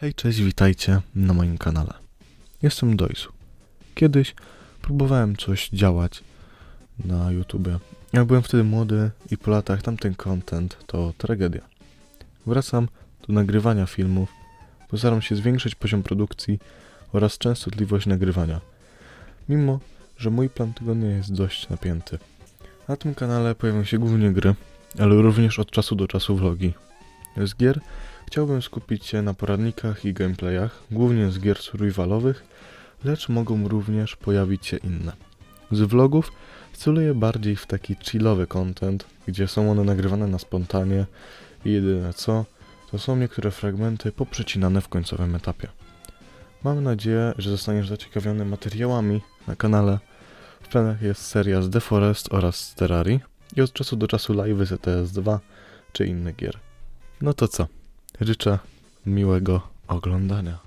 Hej, cześć, witajcie na moim kanale. Jestem Dojsu. Kiedyś próbowałem coś działać na YouTube. Jak byłem wtedy młody i po latach tamten content to tragedia. Wracam do nagrywania filmów, postaram się zwiększyć poziom produkcji oraz częstotliwość nagrywania. Mimo, że mój plan tygodnia jest dość napięty. Na tym kanale pojawią się głównie gry, ale również od czasu do czasu vlogi. Z gier Chciałbym skupić się na poradnikach i gameplayach, głównie z gier survivalowych, lecz mogą również pojawić się inne. Z vlogów celuję bardziej w taki chillowy content, gdzie są one nagrywane na spontanie i jedyne co, to są niektóre fragmenty poprzecinane w końcowym etapie. Mam nadzieję, że zostaniesz zaciekawiony materiałami na kanale. W planach jest seria z The Forest oraz z Terrarii i od czasu do czasu live z ETS2 czy innych gier. No to co? Życzę miłego oglądania.